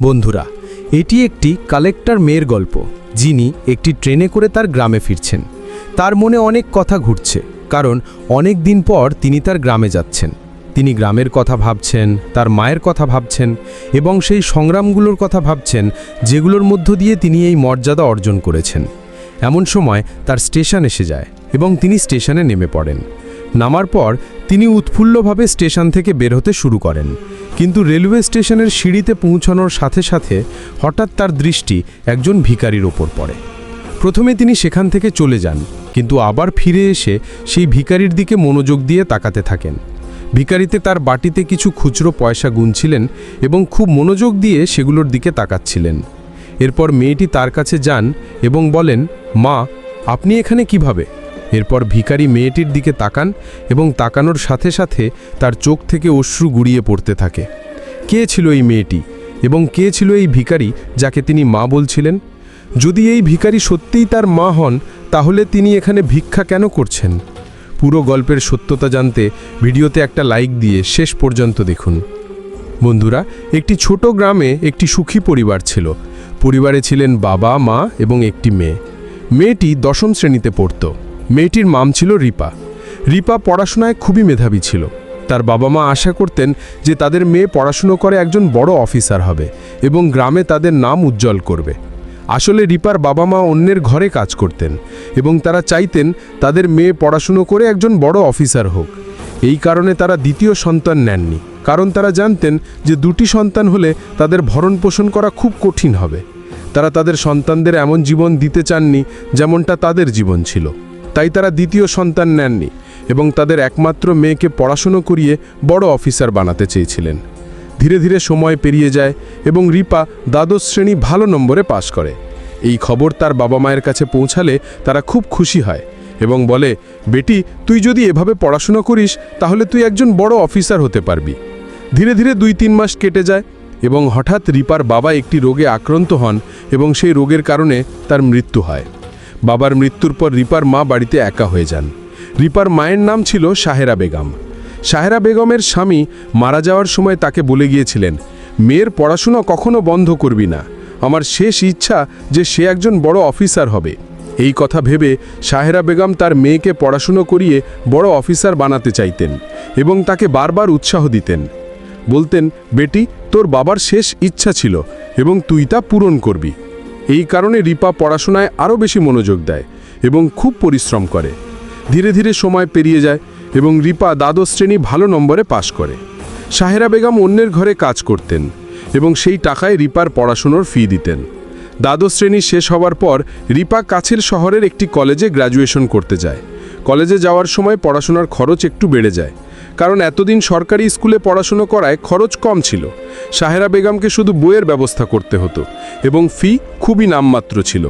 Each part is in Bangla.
বন্ধুরা, এটি একটি কালেক্টর মেয়ের গল্প, যিনি একটি ট্রেনে করে তার গ্রামে ফিরছেন। তার মনে অনেক কথা ঘুরছে, কারণ অনেক দিন পর তিনি তার গ্রামে যাচ্ছেন। তিনি গ্রামের কথা ভাবছেন, তার মায়ের কথা ভাবছেন এবং সেই সংগ্রামগুলোর কথা ভাবছেন, যেগুলোর মধ্য দিয়ে তিনি এই মর্যাদা অর্জন করেছেন। এমন সময় তার স্টেশন এসে যায় এবং তিনি স্টেশনে নেমে পড়েন। নামার পর তিনি উৎফুল্লভাবে স্টেশন থেকে বের হতে শুরু করেন। কিন্তু রেলওয়ে স্টেশনের সিঁড়িতে পৌঁছানোর সাথে সাথে হঠাৎ তার দৃষ্টি একজন ভিখারির ওপর পড়ে। প্রথমে তিনি সেখান থেকে চলে যান, কিন্তু আবার ফিরে এসে সেই ভিখারির দিকে মনোযোগ দিয়ে তাকাতে থাকেন। ভিখারিতে তার বাটিতে কিছু খুচরো পয়সা গুনছিলেন এবং খুব মনোযোগ দিয়ে সেগুলোর দিকে তাকাচ্ছিলেন। এরপর মেয়েটি তার কাছে যান এবং বলেন, মা, আপনি এখানে কীভাবে? এরপর ভিখারি মেয়েটির দিকে তাকান এবং তাকানোর সাথে সাথে তার চোখ থেকে অশ্রু গুড়িয়ে পড়তে থাকে। কে ছিল এই মেয়েটি এবং কে ছিল এই ভিখারি যাকে তিনি মা বলছিলেন? যদি এই ভিখারি সত্যিই তার মা হন, তাহলে তিনি এখানে ভিক্ষা কেন করছেন? পুরো গল্পের সত্যতা জানতে ভিডিওতে একটা লাইক দিয়ে শেষ পর্যন্ত দেখুন। বন্ধুরা, একটি ছোট গ্রামে একটি সুখী পরিবার ছিল। পরিবারে ছিলেন বাবা, মা এবং একটি মেয়ে। মেয়েটি দশম শ্রেণীতে পড়ত। মেয়েটির মাম ছিল রিপা। রিপা পড়াশোনায় খুবই মেধাবী ছিল। তার বাবা মা আশা করতেন যে তাদের মেয়ে পড়াশুনো করে একজন বড় অফিসার হবে এবং গ্রামে তাদের নাম উজ্জ্বল করবে। আসলে রিপার বাবা মা অন্যের ঘরে কাজ করতেন এবং তারা চাইতেন তাদের মেয়ে পড়াশুনো করে একজন বড় অফিসার হোক। এই কারণে তারা দ্বিতীয় সন্তান নেননি। কারণ তারা জানতেন যে দুটি সন্তান হলে তাদের ভরণ পোষণ করা খুব কঠিন হবে। তারা তাদের সন্তানদের এমন জীবন দিতে চাননি যেমনটা তাদের জীবন ছিল। তাই তারা দ্বিতীয় সন্তান নেননি এবং তাদের একমাত্র মেয়েকে পড়াশুনো করিয়ে বড় অফিসার বানাতে চেয়েছিলেন। ধীরে ধীরে সময় পেরিয়ে যায় এবং রিপা দ্বাদশ শ্রেণি ভালো নম্বরে পাশ করে। এই খবর তার বাবা মায়ের কাছে পৌঁছালে তারা খুব খুশি হয় এবং বলে, বেটি, তুই যদি এভাবে পড়াশুনো করিস, তাহলে তুই একজন বড় অফিসার হতে পারবি। ধীরে ধীরে দুই তিন মাস কেটে যায় এবং হঠাৎ রিপার বাবা একটি রোগে আক্রান্ত হন এবং সেই রোগের কারণে তার মৃত্যু হয়। বাবার মৃত্যুর পর রিপার মা বাড়িতে একা হয়ে যান। রিপার মায়ের নাম ছিল সাহেরা বেগম। সাহেরা বেগমের স্বামী মারা যাওয়ার সময় তাকে বলে গিয়েছিলেন, মেয়ের পড়াশোনা কখনো বন্ধ করবি না। আমার শেষ ইচ্ছা যে সে একজন বড় অফিসার হবে। এই কথা ভেবে সাহেরা বেগম তার মেয়েকে পড়াশুনো করিয়ে বড় অফিসার বানাতে চাইতেন এবং তাকে বারবার উৎসাহ দিতেন। বলতেন, বেটি, তোর বাবার শেষ ইচ্ছা ছিল এবং তুই তা পূরণ করবি। এই কারণে রিপা পড়াশোনায় আরও বেশি মনোযোগ দেয় এবং খুব পরিশ্রম করে। ধীরে ধীরে সময় পেরিয়ে যায় এবং রিপা দ্বাদশ শ্রেণি ভালো নম্বরে পাশ করে। সাহেরা বেগম অন্যের ঘরে কাজ করতেন এবং সেই টাকায় রিপার পড়াশুনোর ফি দিতেন। দ্বাদশ শ্রেণি শেষ হওয়ার পর রিপা কাছের শহরের একটি কলেজে গ্র্যাজুয়েশন করতে যায়। কলেজে যাওয়ার সময় পড়াশোনার খরচ একটু বেড়ে যায় কারণ এতদিন সরকারি স্কুলে পড়াশুনো করায় খরচ কম ছিল। সাহেরা বেগমকে শুধু বইয়ের ব্যবস্থা করতে হতো এবং ফি খুবই নামমাত্র ছিল।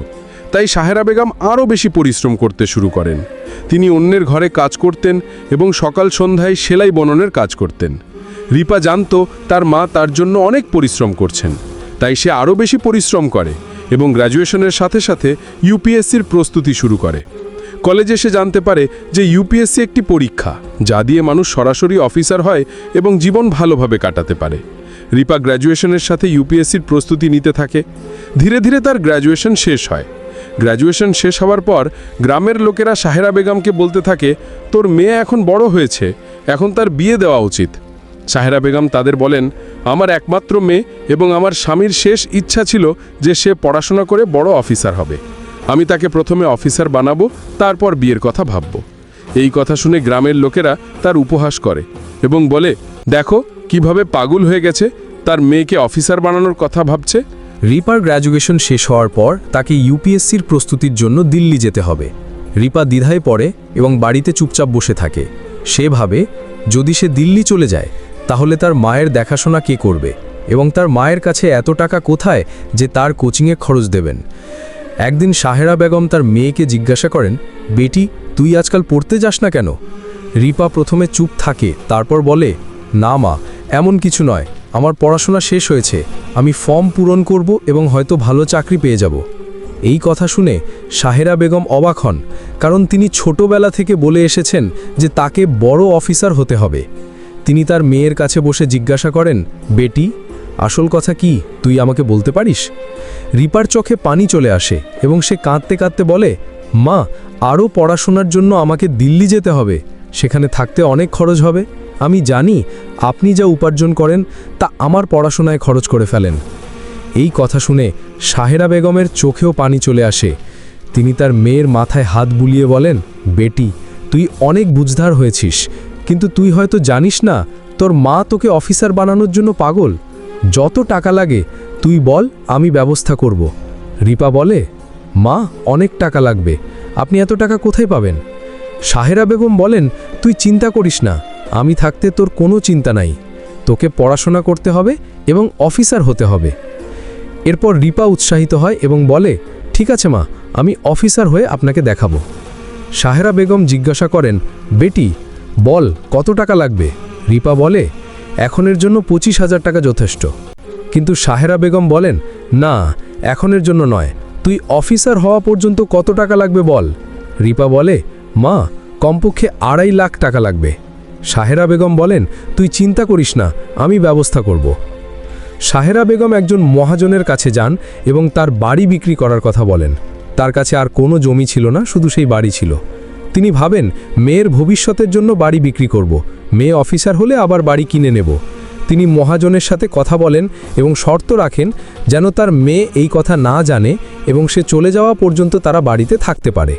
তাই সাহেরা বেগম আরও বেশি পরিশ্রম করতে শুরু করেন। তিনি অন্যের ঘরে কাজ করতেন এবং সকাল সন্ধ্যায় সেলাই বননের কাজ করতেন। রিপা জানত তার মা তার জন্য অনেক পরিশ্রম করছেন। তাই সে আরও বেশি পরিশ্রম করে এবং গ্র্যাজুয়েশনের সাথে সাথে ইউপিএসসির প্রস্তুতি শুরু করে। কলেজে সে জানতে পারে যে ইউপিএসসি একটি পরীক্ষা, যা দিয়ে মানুষ সরাসরি অফিসার হয় এবং জীবন ভালোভাবে কাটাতে পারে। রিপা গ্র্যাজুয়েশনের সাথে ইউপিএসসির প্রস্তুতি নিতে থাকে। ধীরে ধীরে তার গ্র্যাজুয়েশন শেষ হয়। গ্র্যাজুয়েশন শেষ হওয়ার পর গ্রামের লোকেরা সাহেরা বেগমকে বলতে থাকে, তোর মেয়ে এখন বড় হয়েছে, এখন তার বিয়ে দেওয়া উচিত। সাহেরা বেগম তাদের বলেন, আমার একমাত্র মেয়ে এবং আমার স্বামীর শেষ ইচ্ছা ছিল যে সে পড়াশোনা করে বড় অফিসার হবে। আমি তাকে প্রথমে অফিসার বানাবো, তারপর বিয়ের কথা ভাবব। এই কথা শুনে গ্রামের লোকেরা তার উপহাস করে এবং বলে, দেখো কীভাবে পাগল হয়ে গেছে, তার মেয়েকে অফিসার বানানোর কথা ভাবছে। রিপার গ্র্যাজুয়েশন শেষ হওয়ার পর তাকে ইউপিএসসির প্রস্তুতির জন্য দিল্লি যেতে হবে। রিপা দ্বিধায় পড়ে এবং বাড়িতে চুপচাপ বসে থাকে। সে ভাবে, যদি সে দিল্লি চলে যায়, তাহলে তার মায়ের দেখাশোনা কে করবে এবং তার মায়ের কাছে এত টাকা কোথায় যে তার কোচিংয়ে খরচ দেবেন? একদিন সাহেরা বেগম তার মেয়েকে জিজ্ঞাসা করেন, বেটি, তুই আজকাল পড়তে যাস না কেন? রিপা প্রথমে চুপ থাকে, তারপর বলে, না মা, এমন কিছু নয়। আমার পড়াশোনা শেষ হয়েছে। আমি ফর্ম পূরণ করব এবং হয়তো ভালো চাকরি পেয়ে যাব। এই কথা শুনে সাহেরা বেগম অবাক হন, কারণ তিনি ছোটবেলা থেকে বলে এসেছেন যে তাকে বড় অফিসার হতে হবে। তিনি তার মেয়ের কাছে বসে জিজ্ঞাসা করেন, বেটি আসল কথা কি, তুই আমাকে বলতে পারিস? রিপার চোখে পানি চলে আসে এবং সে কাঁদতে কাঁদতে বলে, মা, আরও পড়াশোনার জন্য আমাকে দিল্লি যেতে হবে। সেখানে থাকতে অনেক খরচ হবে। আমি জানি আপনি যা উপার্জন করেন তা আমার পড়াশোনায় খরচ করে ফেলেন এই কথা শুনে সাহেরা বেগমের চোখেও পানি চলে আসে। তিনি তার মেয়ের মাথায় হাত বুলিয়ে বলেন, বেটি, তুই অনেক বুঝধার হয়েছিস, কিন্তু তুই হয়তো জানিস না, তোর মা তোকে অফিসার বানানোর জন্য পাগল। যত টাকা লাগে, তুই বল, আমি ব্যবস্থা করব। রিপা বলে, মা, অনেক টাকা লাগবে। আপনি এত টাকা কোথায় পাবেন? সাহেরা বেগম বলেন, তুই চিন্তা করিস না, আমি থাকতে তোর কোনো চিন্তা নাই। তোকে পড়াশোনা করতে হবে এবং অফিসার হতে হবে। এরপর রিপা উৎসাহিত হয় এবং বলে, ঠিক আছে মা, আমি অফিসার হয়ে আপনাকে দেখাবো। সাহেরা বেগম জিজ্ঞাসা করেন, বেটি, বল, কত টাকা লাগবে? রিপা বলে এখনের জন্য পঁচিশ হাজার টাকা যথেষ্ট। কিন্তু সাহেরা বেগম বলেন, না, এখনের জন্য নয়। তুই অফিসার হওয়া পর্যন্ত কত টাকা লাগবে বল? রিপা বলে, মা, কমপক্ষে আড়াই লাখ টাকা লাগবে। সাহেরা বেগম বলেন, তুই চিন্তা করিস না, আমি ব্যবস্থা করব। সাহেরা বেগম একজন মহাজনের কাছে যান এবং তার বাড়ি বিক্রি করার কথা বলেন। তার কাছে আর কোনো জমি ছিল না, শুধু সেই বাড়ি ছিল। তিনি ভাবেন, মেয়ের ভবিষ্যতের জন্য বাড়ি বিক্রি করব, মেয়ে অফিসার হলে আবার বাড়ি কিনে নেব। তিনি মহাজনের সাথে কথা বলেন এবং শর্ত রাখেন যেন তার মেয়ে এই কথা না জানে এবং সে চলে যাওয়া পর্যন্ত তারা বাড়িতে থাকতে পারে।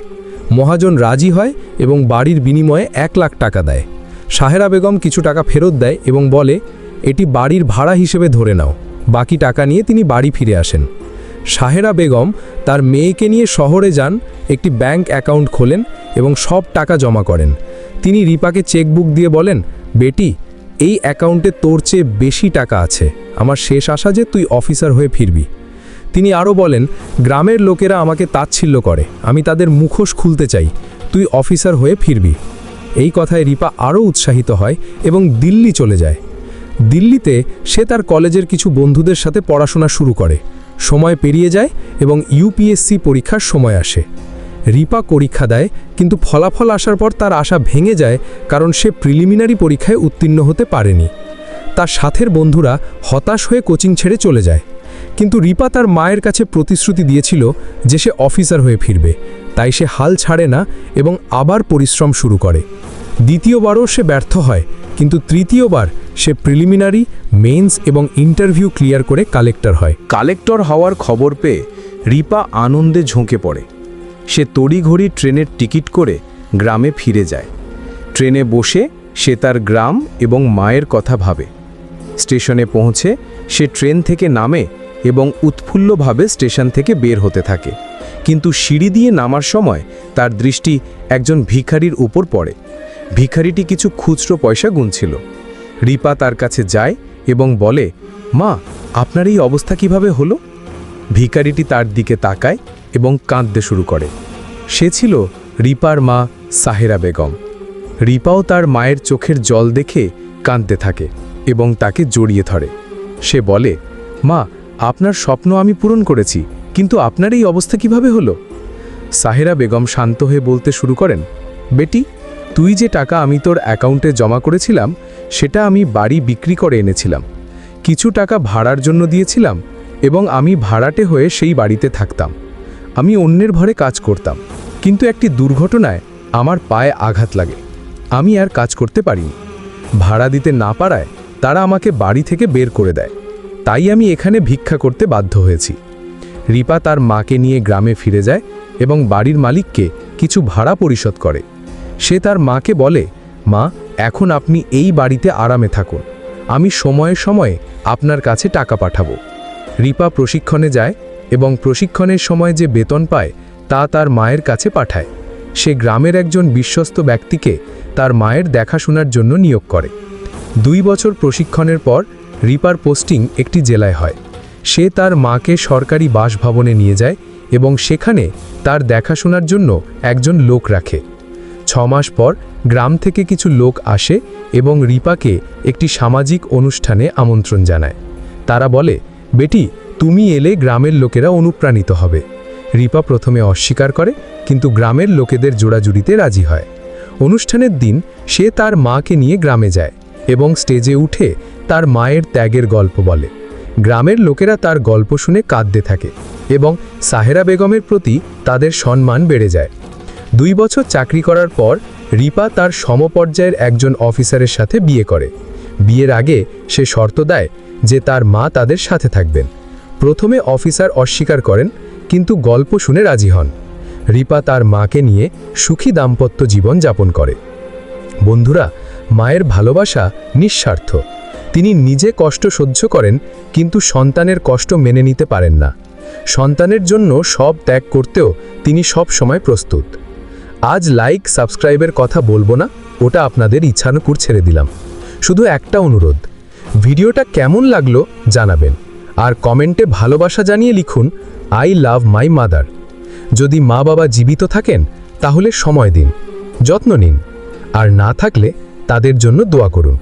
মহাজন রাজি হয় এবং বাড়ির বিনিময়ে এক লাখ টাকা দেয়। সাহেরা বেগম কিছু টাকা ফেরত দেয় এবং বলে, এটি বাড়ির ভাড়া হিসেবে ধরে নাও, বাকি টাকা নিয়ে তিনি বাড়ি ফিরে আসেন। সাহেরা বেগম তার মেয়েকে নিয়ে শহরে যান, একটি ব্যাংক অ্যাকাউন্ট খোলেন এবং সব টাকা জমা করেন। তিনি রিপাকে চেকবুক দিয়ে বলেন, বেটি, এই অ্যাকাউন্টে তোর চেয়ে বেশি টাকা আছে। আমার শেষ আশা যে তুই অফিসার হয়ে ফিরবি। তিনি আরও বলেন, গ্রামের লোকেরা আমাকে তাচ্ছিল্য করে। আমি তাদের মুখোশ খুলতে চাই। তুই অফিসার হয়ে ফিরবি। এই কথায় রিপা আরও উৎসাহিত হয় এবং দিল্লি চলে যায়। দিল্লিতে সে তার কলেজের কিছু বন্ধুদের সাথে পড়াশোনা শুরু করে। সময় পেরিয়ে যায় এবং ইউপিএসসি পরীক্ষার সময় আসে। রিপা পরীক্ষা দেয়, কিন্তু ফলাফল আসার পর তার আশা ভেঙে যায় কারণ সে প্রিলিমিনারি পরীক্ষায় উত্তীর্ণ হতে পারেনি। তার সাথের বন্ধুরা হতাশ হয়ে কোচিং ছেড়ে চলে যায়। কিন্তু রিপা তার মায়ের কাছে প্রতিশ্রুতি দিয়েছিল যে সে অফিসার হয়ে ফিরবে। তাই সে হাল ছাড়ে না এবং আবার পরিশ্রম শুরু করে। দ্বিতীয়বারও সে ব্যর্থ হয় কিন্তু তৃতীয়বার সে প্রিলিমিনারি মেন্স এবং ইন্টারভিউ ক্লিয়ার করে কালেক্টর হয়। কালেক্টর হওয়ার খবর পেয়ে রিপা আনন্দে ঝোঁকে পড়ে। সে তড়িঘড়ি ট্রেনের টিকিট করে গ্রামে ফিরে যায়। ট্রেনে বসে সে তার গ্রাম এবং মায়ের কথা ভাবে। স্টেশনে পৌঁছে সে ট্রেন থেকে নামে এবং উৎফুল্লভাবে স্টেশন থেকে বের হতে থাকে। কিন্তু সিঁড়ি দিয়ে নামার সময় তার দৃষ্টি একজন ভিখারির উপর পড়ে। ভিখারিটি কিছু খুচরো পয়সা গুনছিল। রিপা তার কাছে যায় এবং বলে, মা, আপনার এই অবস্থা কীভাবে হলো? ভিখারিটি তার দিকে তাকায় এবং কাঁদতে শুরু করে। সে ছিল রিপার মা সাহেরা বেগম। রিপাও তার মায়ের চোখের জল দেখে কাঁদতে থাকে এবং তাকে জড়িয়ে ধরে। সে বলে, মা, আপনার স্বপ্ন আমি পূরণ করেছি, কিন্তু আপনার এই অবস্থা কীভাবে হলো? সাহেরা বেগম শান্ত হয়ে বলতে শুরু করেন, বেটি তুই যে টাকা আমি তোর অ্যাকাউন্টে জমা করেছিলাম, সেটা আমি বাড়ি বিক্রি করে এনেছিলাম। কিছু টাকা ভাড়ার জন্য দিয়েছিলাম এবং আমি ভাড়াটে হয়ে সেই বাড়িতে থাকতাম। আমি অন্যের ঘরে কাজ করতাম, কিন্তু একটি দুর্ঘটনায় আমার পায়ে আঘাত লাগে। আমি আর কাজ করতে পারিনি। ভাড়া দিতে না পারায় তারা আমাকে বাড়ি থেকে বের করে দেয়। তাই আমি এখানে ভিক্ষা করতে বাধ্য হয়েছি। রিপা তার মাকে নিয়ে গ্রামে ফিরে যায় এবং বাড়ির মালিককে কিছু ভাড়া পরিশোধ করে। সে তার মাকে বলে, মা, এখন আপনি এই বাড়িতে আরামে থাকুন। আমি সময়ে সময়ে আপনার কাছে টাকা পাঠাবো। রিপা প্রশিক্ষণে যায় এবং প্রশিক্ষণের সময় যে বেতন পায়, তা তার মায়ের কাছে পাঠায়। সে গ্রামের একজন বিশ্বস্ত ব্যক্তিকে তার মায়ের দেখাশোনার জন্য নিয়োগ করে। দুই বছর প্রশিক্ষণের পর রিপার পোস্টিং একটি জেলায় হয়। সে তার মাকে সরকারি বাসভবনে নিয়ে যায় এবং সেখানে তার দেখাশোনার জন্য একজন লোক রাখে। ছ মাস পর গ্রাম থেকে কিছু লোক আসে এবং রিপাকে একটি সামাজিক অনুষ্ঠানে আমন্ত্রণ জানায়। তারা বলে, বেটি, তুমি এলে গ্রামের লোকেরা অনুপ্রাণিত হবে। রিপা প্রথমে অস্বীকার করে, কিন্তু গ্রামের লোকেদের জোড়াজুড়িতে রাজি হয়। অনুষ্ঠানের দিন সে তার মাকে নিয়ে গ্রামে যায় এবং স্টেজে উঠে তার মায়ের ত্যাগের গল্প বলে। গ্রামের লোকেরা তার গল্প শুনে কাঁদতে থাকে এবং সাহেরা বেগমের প্রতি তাদের সম্মান বেড়ে যায়। দুই বছর চাকরি করার পর রিপা তার সমপর্যায়ের একজন অফিসারের সাথে বিয়ে করে। বিয়ের আগে সে শর্ত দেয় যে তার মা তাদের সাথে থাকবেন। প্রথমে অফিসার অস্বীকার করেন, কিন্তু গল্প শুনে রাজি হন। রিপা তার মাকে নিয়ে সুখী দাম্পত্য জীবন যাপন করে। বন্ধুরা, মায়ের ভালোবাসা নিঃস্বার্থ। তিনি নিজে কষ্ট সহ্য করেন, কিন্তু সন্তানের কষ্ট মেনে নিতে পারেন না। সন্তানের জন্য সব ত্যাগ করতেও তিনি সব সময় প্রস্তুত। আজ লাইক সাবস্ক্রাইবের কথা বলব না, ওটা আপনাদের ইচ্ছানুকুর ছেড়ে দিলাম। শুধু একটা অনুরোধ, ভিডিওটা কেমন লাগল জানাবেন, আর কমেন্টে ভালোবাসা জানিয়ে লিখুন আই লাভ মাই মাদার যদি মা বাবা জীবিত থাকেন, তাহলে সময় দিন, যত্ন নিন, আর না থাকলে তাদের জন্য দোয়া করুন।